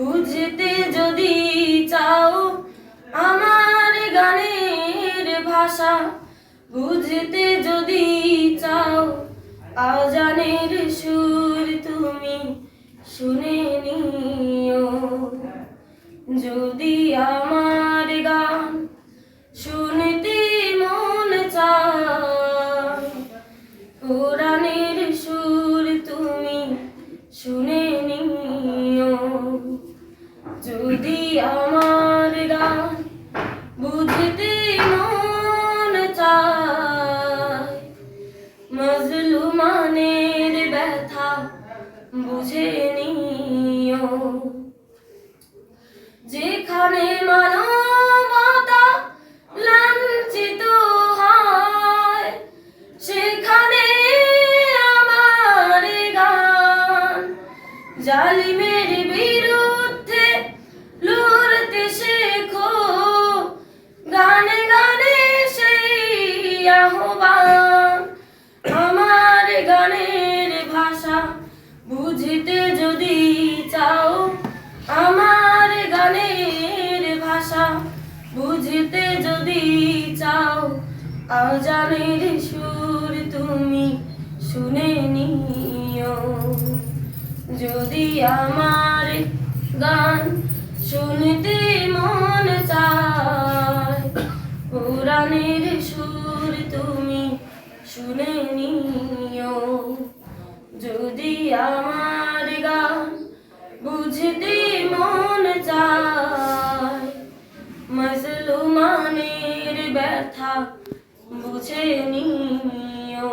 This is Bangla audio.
বুঝতে যদি চাও আমার গানের ভাষা, বুঝতে যদি চাও আজানের সুর তুমি শুনে নিও। যদি আমার যদি আমার গান, বুঝতে মন চায়। মজলুমানের ব্যথা বুঝে নিও। যেখানে মানবতা লাঞ্ছিত হয়, সেখানে আমার গান। জালিমের বিরুদ্ধে গানে গানে সেই আহ্বান। আমার গানের ভাষা বুঝতে যদি চাও, আমার গানের ভাষা বুঝতে যদি চাও, আজানের সুর তুমি শুনে নিও। যদি আমার গান শুনতে মন শুনে নিও যদি আমার গান বুঝতে মন চায় মজলুমানের ব্যথা বুঝে নিও।